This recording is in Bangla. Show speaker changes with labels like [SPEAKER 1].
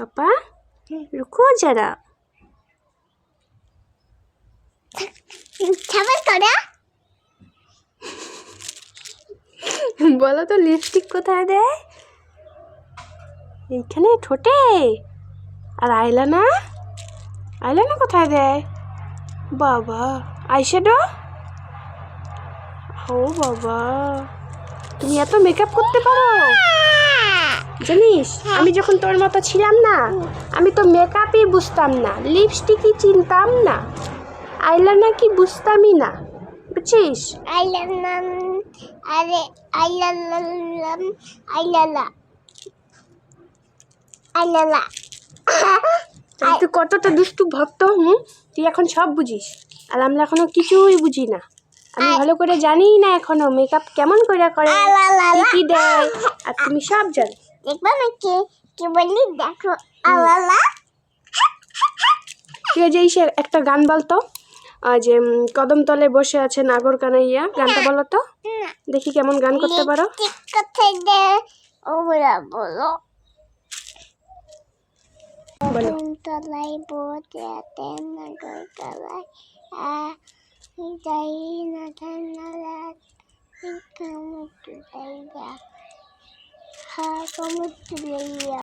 [SPEAKER 1] पापा रुको जरा
[SPEAKER 2] খাবার করা
[SPEAKER 1] বলো তো লিপস্টিক কোথায় দেয় এইখানে ঠোঁটে আর আইলানা আইলানা কোথায় দেয় বাবা আইশ্যাডো ও বাবা তুমি এত মেকআপ করতে পারো জানিস? আমি যখন তোর মতো ছিলাম না আমি তো মেকআপই বুঝতাম না লিপস্টিকই চিনতাম না আইলানা কি বুঝতামই না বুঝছিস?
[SPEAKER 2] আরে
[SPEAKER 1] তুই কতটা দুষ্টু ভক্ত হুম? তুই এখন সব বুঝিস আর আমরা এখনও কিছুই বুঝি না। আমি ভালো করে জানি না এখনও মেকআপ কেমন করে করে কি দেয় আর তুমি সব জানো।
[SPEAKER 2] দেখবা নাকি কি বলি দেখো আলালা
[SPEAKER 1] তুই যে এই একটা গান বলতো যে কদমতলে বসে আছে নাগর কানাইয়া গানটা বলো তো। দেখি কেমন গান করতে পারো।
[SPEAKER 2] বলো।
[SPEAKER 1] বলো।
[SPEAKER 2] তলায় বসে আছে নগর তলায় যাই না ঠান্ডা কামড় Ha, sonuç.